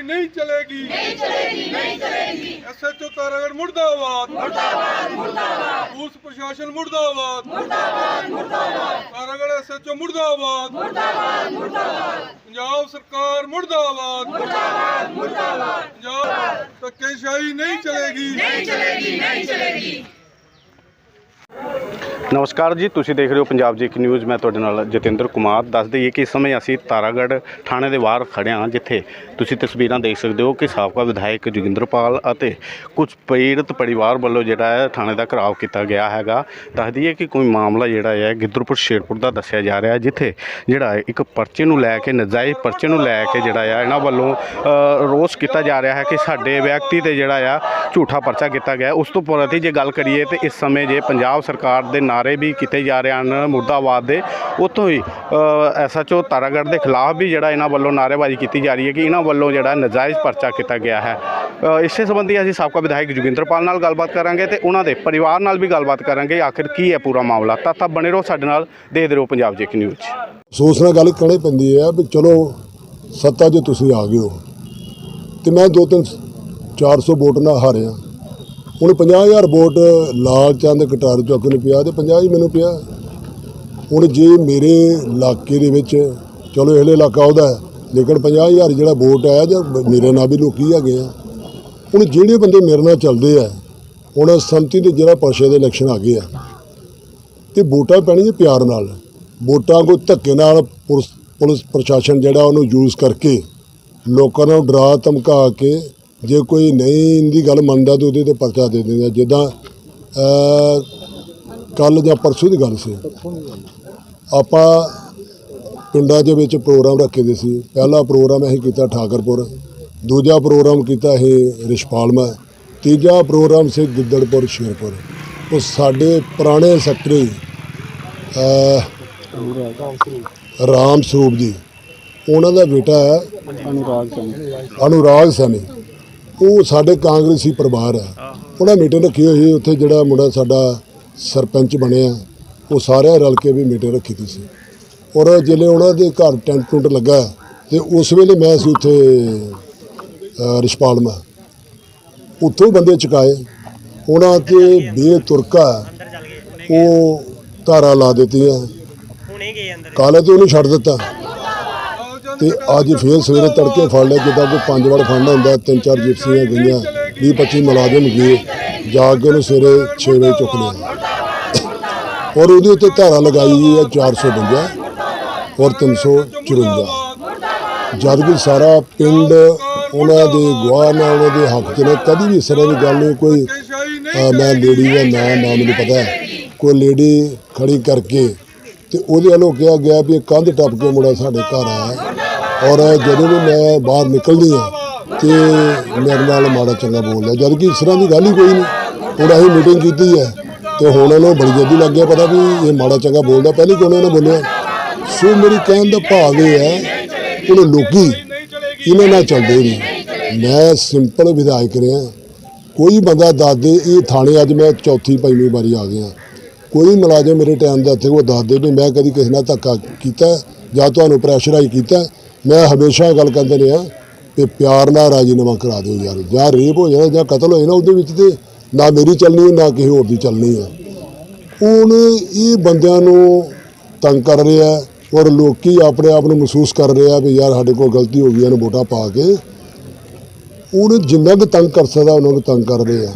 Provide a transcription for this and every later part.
ਕੇਸ਼ਾਈ ਨਹੀਂ ਚਲੇਗੀ ਨਹੀਂ ਚਲੇਗੀ ਨਹੀਂ ਚਲੇਗੀ ਐਸਐਚਓ ਤਾਰਾਗੜ ਮੁਰਦਾਬਾਦ ਮੁਰਦਾਬਾਦ ਮੁਰਦਾਬਾਦ ਪੁਲਿਸ ਪ੍ਰਸ਼ਾਸਨ ਮੁਰਦਾਬਾਦ ਮੁਰਦਾਬਾਦ ਮੁਰਦਾਬਾਦ ਤਾਰਾਗੜ ਐਸਐਚਓ ਮੁਰਦਾਬਾਦ ਮੁਰਦਾਬਾਦ ਮੁਰਦਾਬਾਦ ਪੰਜਾਬ ਸਰਕਾਰ ਮੁਰਦਾਬਾਦ ਮੁਰਦਾਬਾਦ ਮੁਰਦਾਬਾਦ ਪੰਜਾਬ ਧੱਕੇਸ਼ਾਹੀ ਨਹੀਂ ਚਲੇਗੀ ਨਮਸਕਾਰ ਜੀ, ਤੁਸੀਂ ਦੇਖ ਰਹੇ ਹੋ ਪੰਜਾਬ ਜੀ ਕੀ ਨਿਊਜ਼ ਮੈਂ ਤੁਹਾਡੇ ਨਾਲ ਜਤਿੰਦਰ ਕੁਮਾਰ। ਦੱਸ ਦਈਏ ਕਿ ਇਸ ਸਮੇਂ ਅਸੀਂ ਤਾਰਾਗੜ੍ਹ ਥਾਣੇ ਦੇ ਬਾਹਰ ਖੜੇ ਹਾਂ, ਜਿੱਥੇ ਤੁਸੀਂ ਤਸਵੀਰਾਂ ਦੇਖ ਸਕਦੇ ਹੋ ਕਿ ਸਾਬਕਾ ਵਿਧਾਇਕ ਜੋਗਿੰਦਰਪਾਲ ਅਤੇ ਕੁਝ ਪੀੜਤ ਪਰਿਵਾਰ ਵੱਲੋਂ ਜਿਹੜਾ ਹੈ ਥਾਣੇ ਦਾ ਘਰਾਓ ਕੀਤਾ ਗਿਆ ਹੈਗਾ। ਦੱਸ ਦਈਏ ਕਿ ਕੋਈ ਮਾਮਲਾ ਜਿਹੜਾ ਹੈ ਗਿੱਦਰਪੁਰ ਸ਼ੇਰਪੁਰ ਦਾ ਦੱਸਿਆ ਜਾ ਰਿਹਾ ਹੈ, ਜਿੱਥੇ ਜਿਹੜਾ ਹੈ ਇੱਕ ਪਰਚੇ ਨੂੰ ਲੈ ਕੇ, ਨਜਾਇਜ਼ ਪਰਚੇ ਨੂੰ ਲੈ ਕੇ ਜਿਹੜਾ ਹੈ ਇਹਨਾਂ ਵੱਲੋਂ ਰੋਸ ਕੀਤਾ ਜਾ ਰਿਹਾ ਹੈ ਕਿ ਸਾਡੇ ਵਿਅਕਤੀ ਤੇ ਜਿਹੜਾ ਆ ਝੂਠਾ ਪਰਚਾ ਕੀਤਾ ਗਿਆ। ਉਸ ਤੋਂ ਪ੍ਰਤੀ ਜੇ ਗੱਲ ਕਰੀਏ ਤੇ ਇਸ ਸਮੇਂ ਜੇ ਪੰਜਾਬ ਸਰਕਾਰ ਦੇ ਨਾਰੇ ਵੀ ਕੀਤੇ ਜਾ ਰਹੇ ਹਨ ਮੁਰਦਾਬਾਦ ਦੇ। ਉੱਥੋਂ ਹੀ ਐਸਐਚਓ ਤਾਰਾਗੜ੍ਹ ਦੇ ਖਿਲਾਫ ਵੀ ਜਿਹੜਾ ਇਹਨਾਂ ਵੱਲੋਂ ਨਾਅਰੇਬਾਜ਼ੀ ਕੀਤੀ ਜਾ ਰਹੀ ਹੈ ਕਿ ਇਹਨਾਂ ਵੱਲੋਂ ਜਿਹੜਾ ਨਜਾਇਜ਼ ਪਰਚਾ ਕੀਤਾ ਗਿਆ ਹੈ। ਇਸੇ ਸੰਬੰਧੀ ਅਸੀਂ ਸਾਬਕਾ ਵਿਧਾਇਕ ਜੋਗਿੰਦਰਪਾਲ ਨਾਲ ਗੱਲਬਾਤ ਕਰਾਂਗੇ ਤੇ ਉਹਨਾਂ ਦੇ ਪਰਿਵਾਰ ਨਾਲ ਵੀ ਗੱਲਬਾਤ ਕਰਾਂਗੇ। ਆਖਿਰ ਕੀ ਹੈ ਪੂਰਾ ਮਾਮਲਾ? ਤਾਂ ਤਾਂ ਬਣੇ ਰਹੋ ਸਾਡੇ ਨਾਲ, ਦੇਖਦੇ ਰਹੋ ਪੰਜਾਬ ਜੇਕ ਨਿਊਜ਼ ਅਫਸੋਸ ਨਾਲ ਗੱਲ ਕਹਿਣੀ ਪੈਂਦੀ ਹੈ ਵੀ ਚਲੋ, ਸੱਤਾ 'ਚ ਤੁਸੀਂ ਆ ਗਏ ਹੋ। ਤੇ ਮੈਂ ਦੋ ਤਿੰਨ 400 ਵੋਟ ਨਾਲ ਹਾਰਿਆ। ਹੁਣ 50000 ਵੋਟ ਲਾਲ ਚੰਦ ਕਟਾਰੂ ਚੌਕ ਨੂੰ ਪਿਆ ਤੇ 50 ਹੀ ਮੈਨੂੰ ਪਿਆ। ਹੁਣ ਜੇ ਮੇਰੇ ਇਲਾਕੇ ਦੇ ਵਿੱਚ ਚਲੋ ਇਹਲੇ ਇਲਾਕਾ ਉਹਦਾ ਹੈ, ਲੇਕਿਨ 50000 ਜਿਹੜਾ ਵੋਟ ਆਇਆ ਜਾਂ ਮੇਰੇ ਨਾਲ ਵੀ ਲੋਕੀ ਹੈਗੇ ਆ। ਹੁਣ ਜਿਹੜੇ ਬੰਦੇ ਮੇਰੇ ਨਾਲ ਚੱਲਦੇ ਆ ਹੁਣ ਸੰਮਤੀ ਦੇ ਜਿਹੜਾ ਪਰਸ਼ੇ ਦੇ ਇਲੈਕਸ਼ਨ ਆ ਗਏ ਆ ਤੇ ਵੋਟਾਂ ਪੈਣੀਆਂ ਪਿਆਰ ਨਾਲ। ਵੋਟਾਂ ਕੋਈ ਧੱਕੇ ਨਾਲ ਪੁਲਿਸ ਪੁਲਿਸ ਪ੍ਰਸ਼ਾਸਨ ਜਿਹੜਾ ਉਹਨੂੰ ਯੂਜ਼ ਕਰਕੇ ਲੋਕਾਂ ਨੂੰ ਡਰਾ ਧਮਕਾ ਕੇ ਜੇ ਕੋਈ ਨਹੀਂ ਇਹਦੀ ਗੱਲ ਮੰਨਦਾ ਤਾਂ ਉਹਦੇ ਤੇ ਪਰਚਾ ਦੇ ਦਿੰਦਾ। ਜਿੱਦਾਂ ਕੱਲ ਜਾਂ ਪਰਸੋਂ ਦੀ ਗੱਲ ਸੀ। ਆਪਾਂ ਪਿੰਡਾਂ ਦੇ ਵਿੱਚ ਪ੍ਰੋਗਰਾਮ ਰੱਖੇ ਦੇ ਸੀ। ਪਹਿਲਾ ਪ੍ਰੋਗਰਾਮ ਅਸੀਂ ਕੀਤਾ ਠਾਕਰਪੁਰ। ਦੂਜਾ ਪ੍ਰੋਗਰਾਮ ਕੀਤਾ ਇਹ ਰਿਸ਼ਪਾਲਮਾ। ਤੀਜਾ ਪ੍ਰੋਗਰਾਮ ਸੀ ਗਿੱਦੜਪੁਰ ਸ਼ੇਰਪੁਰ। ਉਹ ਸਾਡੇ ਪੁਰਾਣੇ ਸੈਕਟਰੀ ਰਾਮ ਸਰੂਪ ਜੀ। ਉਹਨਾਂ ਦਾ ਬੇਟਾ ਹੈ ਅਨੁਰਾਗ ਸੈਣੀ। ਉਹ ਸਾਡੇ ਕਾਂਗਰਸੀ ਪਰਿਵਾਰ ਹੈ ਉਹਨਾਂ ਮੀਟਿੰਗ ਰੱਖੀ ਹੋਈ ਸੀ, ਉੱਥੇ ਜਿਹੜਾ ਮੁੰਡਾ ਸਾਡਾ ਸਰਪੰਚ ਬਣਿਆ ਉਹ ਸਾਰਿਆਂ ਰਲ ਕੇ ਵੀ ਮੀਟਿੰਗ ਰੱਖੀ ਦੀ ਸੀ। ਔਰ ਜਿਹੜੇ ਉਹਨਾਂ ਦੇ ਘਰ ਟੈਂਟ ਟੁੰਟ ਲੱਗਾ ਤੇ ਉਸ ਵੇਲੇ ਮੈਂ ਸੀ ਉੱਥੇ ਅਹ, ਰਿਸ਼ਪਾਲਮਾ। ਉੱਥੋਂ ਬੰਦੇ ਚੁਕਾਏ। ਉਹਨਾਂ ਤੇ ਬੇਤੁਰਕਾ ਉਹ ਧਾਰਾ ਲਾ ਦਿੱਤੀਆਂ। ਕਾਲੇ ਤੇ ਉਹਨੂੰ ਛੱਡ ਦਿੱਤਾ। ਤੇ ਅੱਜ ਫੇਰ ਸਵੇਰੇ ਤੜਕੇ ਫੜ ਲਿਆ, ਜਿੱਦਾਂ ਕੋਈ ਪੰਜ ਵਾਰ ਫੜਨਾ ਹੁੰਦਾ, ਤਿੰਨ ਚਾਰ ਜਿਪਸੀਆਂ ਗਈਆਂ 20 25 ਮੁਲਾਜ਼ਮ ਗਏ, ਜਾ ਕੇ ਉਹਨੂੰ ਸਵੇਰੇ 6 ਵਜੇ ਚੁੱਕ ਲਿਆ। ਔਰ ਉਹਦੇ ਉੱਤੇ ਧਾਰਾ ਲਗਾਈ ਗਈ ਹੈ 452 ਔਰ 354 ਜਦ ਕਿ ਸਾਰਾ ਪਿੰਡ ਉਹਨਾਂ ਦੇ ਗਵਾਹ ਨਾਲ ਉਹਨਾਂ ਦੇ ਹੱਕ 'ਚ ਨੇ। ਕਦੀ ਵੀ ਇਸ ਤਰ੍ਹਾਂ ਦੀ ਗੱਲ ਨਹੀਂ, ਕੋਈ ਮੈਂ ਲੇਡੀ ਦਾ ਨਾਮ ਨਾ ਮੈਨੂੰ ਪਤਾ ਕੋਈ ਲੇਡੀ ਖੜੀ ਕਰਕੇ ਤੇ ਉਹਦੇ ਵੱਲੋਂ ਕਿਹਾ ਗਿਆ ਵੀ ਕੰਧ ਟੱਪ ਕੇ ਮੁੰਡਾ ਸਾਡੇ ਘਰ ਆਇਆ। ਔਰ ਜਦੋਂ ਵੀ ਮੈਂ ਬਾਹਰ ਨਿਕਲਦੀ ਆ ਤੇ ਮੇਰੇ ਨਾਲ ਮਾੜਾ ਚੰਗਾ ਬੋਲਦਾ ਜਦ ਕਿ ਇਸ ਤਰ੍ਹਾਂ ਦੀ ਗੱਲ ਹੀ ਕੋਈ ਨਹੀਂ। ਹੁਣ ਅਸੀਂ ਮੀਟਿੰਗ ਕੀਤੀ ਹੈ ਤੇ ਹੁਣ ਉਹਨੂੰ ਬੜੀ ਜਲਦੀ ਲੱਗ ਗਿਆ ਪਤਾ ਵੀ ਇਹ ਮਾੜਾ ਚੰਗਾ ਬੋਲਦਾ, ਪਹਿਲੀ ਕਿਉਂ ਉਹਨੇ ਬੋਲਿਆ? ਸੋ ਮੇਰੀ ਕਹਿਣ ਦਾ ਭਾਵ ਇਹ ਹੈ ਕਿ ਲੋਕੀ ਇਹਨਾਂ ਨਾਲ ਚੱਲਦੇ ਨਹੀਂ। ਮੈਂ ਸਿੰਪਲ ਵਿਧਾਇਕ ਰਿਹਾ, ਕੋਈ ਬੰਦਾ ਦੱਸਦੇ ਇਹ ਥਾਣੇ ਅੱਜ ਮੈਂ ਚੌਥੀ, ਪੰਜਵੀਂ ਵਾਰੀ ਆ ਗਿਆ। ਕੋਈ ਮੁਲਾਜ਼ਮ ਮੇਰੇ ਟਾਈਮ ਦਾ ਇੱਥੇ ਉਹ ਦੱਸਦੇ ਵੀ ਮੈਂ ਕਦੀ ਕਿਸੇ ਨਾਲ ਧੱਕਾ ਕੀਤਾ, ਜਾਂ ਤੁਹਾਨੂੰ ਪ੍ਰੈਸ਼ਰਾਈਜ਼ ਕੀਤਾ ਮੈਂ ਹਮੇਸ਼ਾ ਗੱਲ ਕਰਦੇ ਰਿਹਾ ਕਿ ਪਿਆਰ ਨਾਲ ਰਾਜੀਨਾਮਾ ਕਰਾ ਦਿਓ ਯਾਰ। ਜਾਂ ਰੇਪ ਹੋ ਜਾਣਾ ਜਾਂ ਕਤਲ ਹੋ ਜਾਣਾ ਉਹਦੇ ਵਿੱਚ ਤੇ ਨਾ ਮੇਰੀ ਚੱਲਣੀ ਹੈ, ਨਾ ਕਿਸੇ ਹੋਰ ਦੀ ਚੱਲਣੀ ਹੈ। ਹੁਣ ਇਹ ਬੰਦਿਆਂ ਨੂੰ ਤੰਗ ਕਰ ਰਿਹਾ ਔਰ ਲੋਕੀ ਆਪਣੇ ਆਪ ਨੂੰ ਮਹਿਸੂਸ ਕਰ ਰਿਹਾ ਵੀ ਯਾਰ ਸਾਡੇ ਕੋਲ ਗਲਤੀ ਹੋ ਗਈ ਇਹਨੂੰ ਵੋਟਾਂ ਪਾ ਕੇ। ਉਹਨੇ ਜਿੰਨਾ ਕੁ ਤੰਗ ਕਰ ਸਕਦਾ ਉਹਨਾਂ ਨੂੰ ਤੰਗ ਕਰ ਰਹੇ ਆ।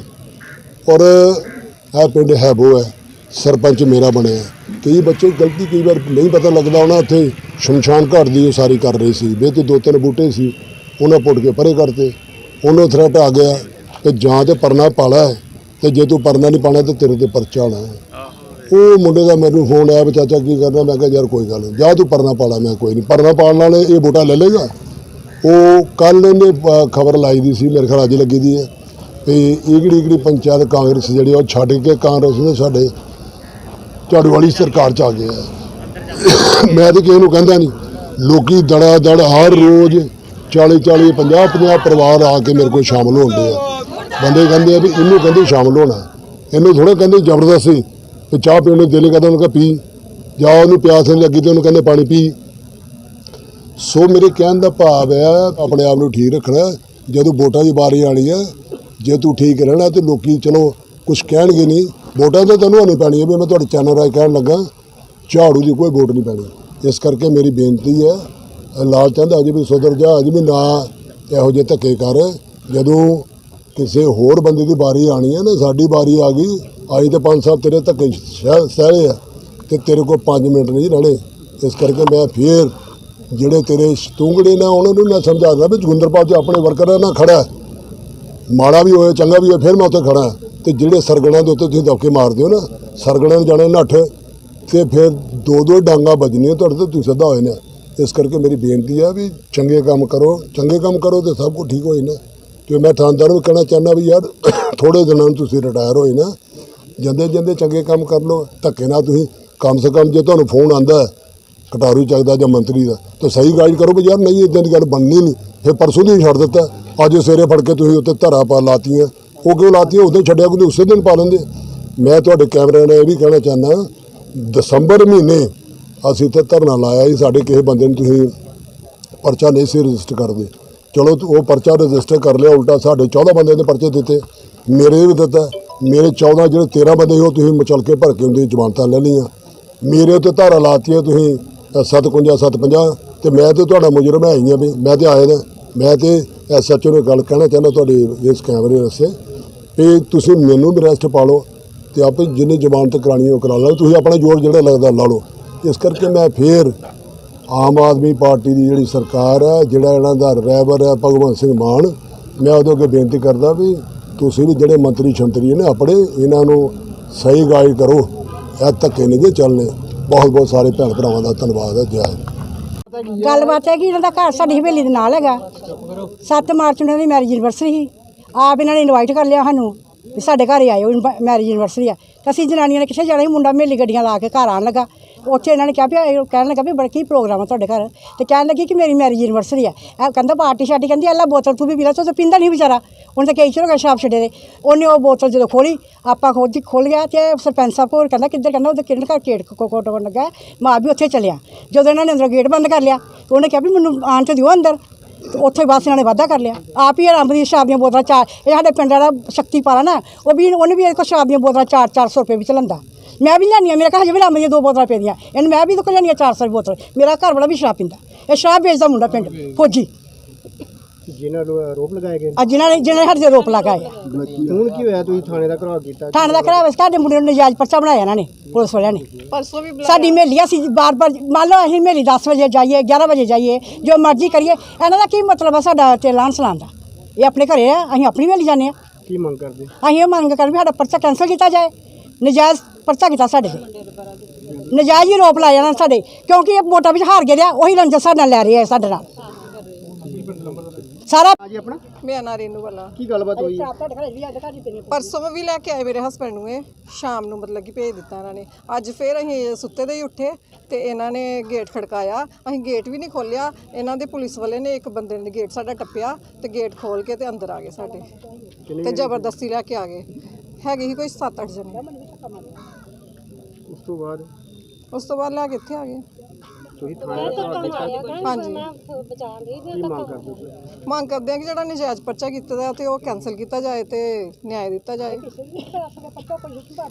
ਔਰ ਇਹ ਪਿੰਡ ਹੈਬੋ ਹੈ ਸਰਪੰਚ ਮੇਰਾ ਬਣਿਆ ਕਈ ਬੱਚੇ ਗਲਤੀ ਕਈ ਵਾਰ ਨਹੀਂ ਪਤਾ ਲੱਗਦਾ ਉਹਨਾਂ ਉੱਥੇ। ਸ਼ਮਸ਼ਾਨ ਘਾਟ ਦੀ ਉਸਾਰੀ ਕਰ ਰਹੇ ਸੀ। ਵਿੱਚ ਦੋ ਤਿੰਨ ਬੂਟੇ ਸੀ। ਉਹਨਾਂ ਪੁੱਟ ਕੇ ਪਰੇ ਕਰਤੇ। ਉਹਨੂੰ ਥ੍ਰੈਟ ਆ ਗਿਆ ਕਿ ਜਾਂ ਤੇ ਪਰਨਾ ਪਾਲਾ ਤੇ ਜੇ ਤੂੰ ਪਰਨਾ ਨਹੀਂ ਪਾਣਾ ਤੇ ਤੇਰੇ ਤੇ ਪਰਚਾ ਹੋਣਾ ਉਹ ਮੁੰਡੇ ਦਾ ਮੈਨੂੰ ਫੋਨ ਆਇਆ ਵੀ ਚਾਚਾ ਕੀ ਕਰਨਾ? ਮੈਂ ਕਿਹਾ ਯਾਰ ਕੋਈ ਗੱਲ ਨਹੀਂ। ਜਾ ਤੂੰ ਪਰਨਾ ਪਾਲਾ ਮੈਂ ਕੋਈ ਨਹੀਂ। ਪਰਨਾ ਪਾਲਣ ਵਾਲੇ ਇਹ ਵੋਟਾਂ ਲੈ ਲੇਗਾ ਉਹ ਕੱਲ ਇਹਨੇ ਖਬਰ ਲਾਈ ਦੀ ਸੀ ਮੇਰੇ ਖਿਆਲ ਅੱਜ ਲੱਗੀ ਦੀ ਹੈ ਵੀ ਈਗੜੀ ਈਗੜੀ ਪੰਚਾਇਤ ਕਾਂਗਰਸ ਜਿਹੜੀ ਉਹ ਛੱਡ ਕੇ ਕਾਂਗਰਸ ਨੇ ਸਾਡੇ ਝਾੜੂ ਵਾਲੀ ਸਰਕਾਰ ਚ ਆ ਗਏ ਆ ਮੈਂ ਤਾਂ ਕਿਸੇ ਨੂੰ ਕਹਿੰਦਾ ਨਹੀਂ। ਲੋਕੀ ਦੜਾ ਦੜ ਹਰ ਰੋਜ਼ 40 40 50 50 ਪਰਿਵਾਰ ਆ ਕੇ ਮੇਰੇ ਕੋਲ ਸ਼ਾਮਲ ਹੁੰਦੇ ਆ। ਬੰਦੇ ਕਹਿੰਦੇ ਆ ਵੀ ਇਹਨੂੰ ਕਹਿੰਦੇ ਸ਼ਾਮਲ ਹੋਣਾ। ਇਹਨੂੰ ਥੋੜਾ ਕਹਿੰਦੇ ਜ਼ਬਰਦਸਤੀ ਵੀ ਚਾਹ ਪੀਣ ਨੂੰ ਦਿਲ ਕਰਦਾ, ਉਹਨੂੰ ਕਹ ਪੀ। ਜਾਂ ਉਹਨੂੰ ਪਿਆਸ ਨਹੀਂ ਲੱਗੀ ਤੇ ਉਹਨੂੰ ਕਹਿੰਦੇ ਪਾਣੀ ਪੀ। ਸੋ ਮੇਰੇ ਕਹਿਣ ਦਾ ਭਾਵ ਹੈ, ਆਪਣੇ ਆਪ ਨੂੰ ਠੀਕ ਰੱਖਣਾ। ਜਦੋਂ ਵੋਟਾਂ ਦੀ ਵਾਰੀ ਆਣੀ ਹੈ ਜੇ ਤੂੰ ਠੀਕ ਰਹਿਣਾ ਤੇ ਲੋਕੀ ਚਲੋ ਕੁਝ ਕਹਿਣਗੇ ਨਹੀਂ। ਵੋਟਾਂ ਤਾਂ ਤੈਨੂੰ ਨਹੀਂ ਪੈਣੀ ਵੀ ਮੈਂ ਤੁਹਾਡੇ ਚੈਨਲ ਰਾਹੀਂ ਕਹਿਣ ਲੱਗਾ। ਝਾੜੂ ਦੀ ਕੋਈ ਵੋਟ ਨਹੀਂ ਪੈਣੀ। ਇਸ ਕਰਕੇ ਮੇਰੀ ਬੇਨਤੀ ਹੈ ਲਾਲ ਚੰਦ ਅਜੇ ਵੀ ਸੁਧਰ ਜਾ ਅਜੇ ਵੀ ਨਾ ਇਹੋ ਜਿਹੇ ਧੱਕੇ ਕਰ। ਜਦੋਂ ਕਿਸੇ ਹੋਰ ਬੰਦੇ ਦੀ ਵਾਰੀ ਆਣੀ ਹੈ ਨਾ, ਸਾਡੀ ਵਾਰੀ ਆ ਗਈ ਆਈ ਤੇ ਪੰਜ ਸਾਲ ਤੇਰੇ ਧੱਕੇ ਸਹਿ- ਸਹਿਲੇ ਆ ਤੇ ਤੇਰੇ ਕੋਲ 5 ਮਿੰਟ ਨਹੀਂ ਰਹਿਣੇ। ਇਸ ਕਰਕੇ ਮੈਂ ਫੇਰ ਜਿਹੜੇ ਤੇਰੇ ਸਤੂੰਗੜੇ ਨੇ, ਉਹਨਾਂ ਨੂੰ ਮੈਂ ਸਮਝਾਉਂਦਾ ਵੀ ਜੋਗਿੰਦਰਪਾਲ ਤੇ ਆਪਣੇ ਵਰਕਰਾਂ ਨਾਲ ਖੜਾ ਮਾੜਾ ਵੀ ਹੋਏ ਚੰਗਾ ਵੀ ਹੋਏ ਫਿਰ ਮੈਂ ਉੱਥੇ ਖੜਾ ਹਾਂ। ਤੇ ਜਿਹੜੇ ਸਰਗਣਾ ਦੇ ਉੱਤੇ ਤੁਸੀਂ ਦਬਕੇ ਮਾਰਦੇ ਹੋ ਨਾ, ਸਰਗਣਾ ਨੂੰ ਜਾਣੇ ਨੱਠ। ਤੇ ਫਿਰ ਦੋ ਦੋ ਡਾਂਗਾ ਵੱਜਣੀਆਂ ਤੁਹਾਡੇ ਤੋਂ, ਤੁਸੀਂ ਸਿੱਧਾ ਹੋਏ ਨੇ ਇਸ ਕਰਕੇ ਮੇਰੀ ਬੇਨਤੀ ਹੈ ਵੀ ਚੰਗੇ ਕੰਮ ਕਰੋ। ਚੰਗੇ ਕੰਮ ਕਰੋ ਤੇ ਸਭ ਕੁਝ ਠੀਕ ਹੋਏ ਨਾ ਤੇ ਮੈਂ ਥਾਣਦਾਰ ਨੂੰ ਕਹਿਣਾ ਚਾਹੁੰਦਾ ਵੀ ਯਾਰ ਥੋੜੇ ਦਿਨਾਂ ਨੂੰ ਤੁਸੀਂ ਰਿਟਾਇਰ ਹੋਏ ਨਾ ਜਾਂਦੇ ਜਾਂਦੇ ਚੰਗੇ ਕੰਮ ਕਰ ਲਓ, ਧੱਕੇ ਨਾਲ ਤੁਸੀਂ ਕਮ ਸੇ ਕਮ ਜੇ ਤੁਹਾਨੂੰ ਫੋਨ ਆਂਦਾ ਕਟਾਰੂ ਚੱਕਦਾ ਜਾਂ ਮੰਤਰੀ ਦਾ, ਤਾਂ ਸਹੀ ਗਾਈਡ ਕਰੋ ਵੀ ਯਾਰ ਨਹੀਂ ਇਦਾਂ ਦੀ ਗੱਲ ਬਣਨੀ ਨਹੀਂ। ਫਿਰ ਪਰਸੋਂ ਦੀ ਛੱਡ ਦਿੱਤਾ। ਅੱਜ ਸਵੇਰੇ ਫੜ ਕੇ ਤੁਸੀਂ ਉੱਤੇ ਧਰਾ ਪਾ ਲਾਤੀਆਂ। ਉਹ ਕਿਉਂ ਲਾਤੀਆਂ? ਉਦੋਂ ਛੱਡਿਆ ਕੋਈ ਉਸੇ ਦਿਨ ਪਾ ਲੈਂਦੇ। ਮੈਂ ਤੁਹਾਡੇ ਕੈਮਰੇ ਨਾਲ ਇਹ ਵੀ ਕਹਿਣਾ ਚਾਹੁੰਦਾ ਦਸੰਬਰ ਮਹੀਨੇ ਅਸੀਂ ਇੱਥੇ ਧਰਨਾ ਲਾਇਆ ਸੀ ਸਾਡੇ ਕਿਸੇ ਬੰਦੇ ਨੂੰ ਤੁਸੀਂ ਪਰਚਾ ਨਹੀਂ ਸੀ ਰਜਿਸਟਰ ਕਰਦੇ। ਚਲੋ ਉਹ ਪਰਚਾ ਰਜਿਸਟਰ ਕਰ ਲਿਆ, ਉਲਟਾ ਸਾਡੇ 14 ਬੰਦੇ ਦੇ ਪਰਚੇ ਦਿੱਤੇ। ਮੇਰੇ ਵੀ ਦਿੱਤਾ, ਮੇਰੇ 14 ਜਿਹੜੇ 13 ਬੰਦੇ ਸੀ, ਉਹ ਤੁਸੀਂ ਮਚਲ ਕੇ ਭਰ ਕੇ ਉਹਦੀ ਜ਼ਮਾਨਤਾਂ ਲੈ ਲਈਆਂ। ਮੇਰੇ ਉੱਤੇ ਧਾਰਾ ਲਾਤੀਆਂ ਤੁਸੀਂ 751 750 ਤੇ ਮੈਂ ਤੇ ਤੁਹਾਡਾ ਮੁਜਰਮ ਹੈ ਹੀ ਆ ਵੀ, ਮੈਂ ਤੇ ਆਏ ਦਾ ਮੈਂ ਤੇ ਐਸਐਚਓ ਨੂੰ ਗੱਲ ਕਹਿਣਾ ਚਾਹੁੰਦਾ ਤੁਹਾਡੇ ਇਸ ਕੈਮਰੇ ਵਾਸਤੇ ਵੀ ਤੁਸੀਂ ਮੈਨੂੰ ਵੀ ਰੈਸਟ ਪਾ ਲਓ। ਤੇ ਆਪੇ ਜਿੰਨੀ ਜ਼ਮਾਨਤ ਕਰਾਣੀ ਉਹ ਕਰਾ ਲਓ ਤੁਸੀਂ ਆਪਣਾ ਜ਼ੋਰ ਜਿਹੜਾ ਲੱਗਦਾ ਲਾ ਲਓ। ਇਸ ਕਰਕੇ ਮੈਂ ਫੇਰ ਆਮ ਆਦਮੀ ਪਾਰਟੀ ਦੀ ਜਿਹੜੀ ਸਰਕਾਰ ਹੈ, ਜਿਹੜਾ ਇਹਨਾਂ ਦਾ ਰਹਿਬਰ ਹੈ, ਭਗਵੰਤ ਸਿੰਘ ਮਾਨ, ਮੈਂ ਉਹਦੇ ਅੱਗੇ ਬੇਨਤੀ ਕਰਦਾ ਵੀ ਤੁਸੀਂ ਵੀ ਜਿਹੜੇ ਮੰਤਰੀ ਸ਼ੰਤਰੀ ਨੇ ਆਪਣੇ, ਇਹਨਾਂ ਨੂੰ ਸਹੀ ਗਾਈਡ ਕਰੋ। ਇਹ ਧੱਕੇ ਨਹੀਂ ਜੇ ਚੱਲਣੇ। ਬਹੁਤ ਬਹੁਤ ਸਾਰੇ ਭੈਣ ਭਰਾਵਾਂ ਦਾ ਧੰਨਵਾਦ ਹੈ। ਜੈ ਹਿੰਦ। ਗੱਲਬਾਤ ਹੈ ਕਿ ਇਹਨਾਂ ਦਾ ਘਰ ਸਾਡੀ ਹਵੇਲੀ ਦੇ ਨਾਲ ਹੈਗਾ। 7 ਮਾਰਚ ਨੂੰ ਇਹਨਾਂ ਦੀ ਮੈਰਿਜ ਐਨਵਰਸਰੀ ਸੀ। ਆਪ ਇਹਨਾਂ ਨੇ ਇਨਵਾਈਟ ਕਰ ਲਿਆ ਸਾਨੂੰ। ਵੀ ਸਾਡੇ ਘਰ ਹੀ ਆਇਓ ਮੈਰਿਜ ਐਨਵਰਸਰੀ ਆ। ਤਾਂ ਅਸੀਂ ਜਨਾਨੀਆਂ ਨੇ ਕਿੱਥੇ ਜਾਣਾ ਸੀ? ਮੁੰਡਾ ਮੇਲੀ ਗੱਡੀਆਂ ਲਾ ਕੇ ਘਰ ਆਉਣ ਲੱਗਾ। ਉੱਥੇ ਇਹਨਾਂ ਨੇ ਕਿਹਾ ਵੀ, ਇਹ ਕਹਿਣ ਲੱਗਾ ਵੀ ਬੜਾ ਕੀ ਪ੍ਰੋਗਰਾਮ ਆ ਤੁਹਾਡੇ ਘਰ? ਤੇ ਕਹਿਣ ਲੱਗੀ ਕਿ ਮੇਰੀ ਮੈਰਿਜ ਐਨਵਰਸਰੀ ਆ। ਇਹ ਕਹਿੰਦਾ ਪਾਰਟੀ ਸ਼ਾਟੀ ਕਹਿੰਦੀ, ਅੱਲਾ ਬੋਤਲ ਤੂੰ ਵੀ ਪੀ ਲੈ, ਤੂੰ ਤਾਂ ਪੀਂਦਾ ਨਹੀਂ ਵਿਚਾਰਾ। ਉਹਨੇ ਤਾਂ ਕਈ ਚਿਰ ਹੋ ਗਿਆ ਸ਼ਰਾਬ ਛੱਡੇ ਦੇ। ਉਹਨੇ ਉਹ ਬੋਤਲ ਜਦੋਂ ਖੋਲੀ, ਆਪਾਂ ਖੋਜੀ ਖੋਲ ਗਿਆ ਤੇ ਸਰਪੰਚ ਸਾਹਿਬ ਕੋਲ ਕਹਿੰਦਾ, ਕਿੱਧਰ ਕਹਿੰਦਾ? ਉਹਦੇ ਕਿਰਨ ਘਰ ਗੇਟ ਕੋ ਲੱਗਾ ਮਾਂ ਵੀ ਉੱਥੇ ਚਲਿਆ। ਜਦੋਂ ਇਹਨਾਂ ਨੇ ਅੰਦਰ ਗੇਟ ਬੰਦ ਕਰ ਲਿਆ, ਉਹਨੇ ਕਿਹਾ ਵੀ ਮੈਨੂੰ ਆਣ ਤੇ ਦਿਓ ਅੰਦਰ। ਉੱਥੇ ਬਸ ਇਹਨਾਂ ਨੇ ਵਾਧਾ ਕਰ ਲਿਆ। ਆਪ ਹੀ ਅੰਬ ਦੀ ਸ਼ਰਾਬ ਦੀਆਂ ਬੋਤਲਾਂ ਚਾਰ, ਇਹ ਸਾਡੇ ਪਿੰਡ ਵਾਲਾ ਸ਼ਕਤੀ ਪਾਲਾ ਨਾ, ਉਹ ਵੀ ਉਹਨੇ ਵੀ ਇਹਦੇ ਕੋਲ ਸ਼ਰਾਬ ਦੀਆਂ ਬੋਤਲਾਂ ਚਾਰ ਚਾਰ ਸੌ ਰੁਪਏ ਵਿੱਚ ਲੈਂਦਾ। ਮੈਂ ਵੀ ਲੈਂਦੀ ਹਾਂ, ਮੇਰੇ ਘਰ ਹਜੇ ਵੀ ਅੰਬ ਦੀਆਂ ਦੋ ਬੋਤਲਾਂ ਪਈਆਂ ਇਹਨੂੰ ਮੈਂ ਵੀ ਦੁਕਾਨ ਲੈਂਦੀ ਹਾਂ 400 ਦੀ ਬੋਤਲ। ਮੇਰਾ ਘਰ ਵਾਲਾ ਵੀ ਸ਼ਰਾਬ ਪੀਂਦਾ। ਇਹ ਸ਼ਰਾਬ ਵੇਚਦਾ ਮੁੰਡਾ ਪਿੰਡ, ਫੌਜੀ। ਜਿਨ੍ਹਾਂ ਨੂੰ ਆਰੋਪ ਲਗਾਏ ਗਏ ਅੱਜ ਜਿਨ੍ਹਾਂ ਨੇ ਜਿਨ੍ਹਾਂ ਨੇ ਸਾਡੇ ਤੇ ਰੋਪ ਲਗਾਏ ਆ। ਹੁਣ ਕੀ ਹੋਇਆ? ਤੁਸੀਂ ਥਾਣੇ ਦਾ ਘਰਾਓ ਕੀਤਾ। ਥਾਣੇ ਦਾ ਘਰਾਵੇ ਸਾਡੇ ਮੁੰਡੇ ਨੂੰ ਨਜਾਇਜ਼ ਪਰਚਾ ਬਣਾਇਆ ਇਹਨਾਂ ਨੇ ਪੁਲਿਸ ਵਾਲਿਆਂ ਨੇ। ਪਰਸੋਂ ਵੀ ਸਾਡੀ ਮੇਲੀ ਅਸੀਂ ਬਾਰ-ਬਾਰ ਮੰਨ ਲਓ ਅਸੀਂ ਮੇਲੀ 10 ਵਜੇ ਜਾਈਏ 11 ਵਜੇ ਜਾਈਏ ਜੋ ਮਰਜ਼ੀ ਕਰੀਏ। ਇਹਨਾਂ ਦਾ ਕੀ ਮਤਲਬ ਆ ਸਾਡਾ ਤੇ ਸਲਾਨ ਦਾ? ਇਹ ਆਪਣੇ ਘਰੇ ਆ ਅਸੀਂ ਆਪਣੀ ਮੇਲੀ ਜਾਂਦੇ ਆ। ਕੀ ਮੰਗ ਕਰਦੇ? ਅਸੀਂ ਇਹ ਮੰਗ ਕਰ ਵੀ ਸਾਡਾ ਪਰਚਾ ਕੈਂਸਲ ਕੀਤਾ ਜਾਏ। ਨਜਾਇਜ਼ ਪਰਚਾ ਕੀਤਾ ਸਾਡੇ ਤੇ। ਨਜਾਇਜ਼ ਹੀ ਰੋਪ ਲਾਇਆ ਇਹਨਾਂ ਨੇ ਸਾਡੇ। ਕਿਉਂਕਿ ਇਹ ਵੋਟਾਂ ਵਿੱਚ ਹਾਰ ਗਏ ਆ ਉਹੀ ਰੰਜਨ ਸਾਡੇ ਨਾਲ ਲੈ ਰਹੇ ਆ ਸਾਡੇ ਨਾਲ। ਸਾਰਾ ਹਾਂਜੀ ਆਪਣਾ? ਮੇਰਾ ਨਾਂ ਰੇਨੂ ਵਾਲਾ। ਕੀ ਗੱਲਬਾਤ ਹੋਈ? ਪਰਸੋਂ ਵੀ ਲੈ ਕੇ ਆਏ ਮੇਰੇ ਹਸਬੰਡ ਨੂੰ ਇਹ ਸ਼ਾਮ ਨੂੰ ਮਤਲਬ ਕਿ ਭੇਜ ਦਿੱਤਾ ਇਹਨਾਂ ਨੇ। ਅੱਜ ਫੇਰ ਅਸੀਂ ਸੁੱਤੇ ਦੇ ਹੀ ਉੱਠੇ ਤੇ ਇਹਨਾਂ ਨੇ ਗੇਟ ਖੜਕਾਇਆ। ਅਸੀਂ ਗੇਟ ਵੀ ਨਹੀਂ ਖੋਲਿਆ ਇਹਨਾਂ ਦੇ ਪੁਲਿਸ ਵਾਲੇ ਨੇ ਇੱਕ ਬੰਦੇ ਨੇ ਗੇਟ ਸਾਡਾ ਟੱਪਿਆ ਤੇ ਗੇਟ ਖੋਲ ਕੇ ਤੇ ਅੰਦਰ ਆ ਗਏ ਸਾਡੇ। ਤੇ ਜ਼ਬਰਦਸਤੀ ਲੈ ਕੇ ਆ ਗਏ। ਹੈਗੇ ਸੀ ਕੋਈ 7-8 ਜਣੇ। ਉਸ ਤੋਂ ਬਾਅਦ? ਉਸ ਤੋਂ ਬਾਅਦ ਲੈ ਕੇ ਇੱਥੇ ਆ ਗਏ। ਤੁਸੀਂ ਥਾਣੇ ਦਾ ਘਰਾਓ ਕੀਤਾ ਹਾਂਜੀ। ਕੀ ਮੰਗ ਕਰਦੇ ਤੁਸੀਂ? ਮੰਗ ਕਰਦੇ ਆ ਕਿ ਜਿਹੜਾ ਨਜਾਇਜ਼ ਪਰਚਾ ਕੀਤਾ ਦਾ ਤੇ ਉਹ ਕੈਨਸਲ ਕੀਤਾ ਜਾਏ ਤੇ ਨਿਆਂ ਦਿੱਤਾ ਜਾਏ।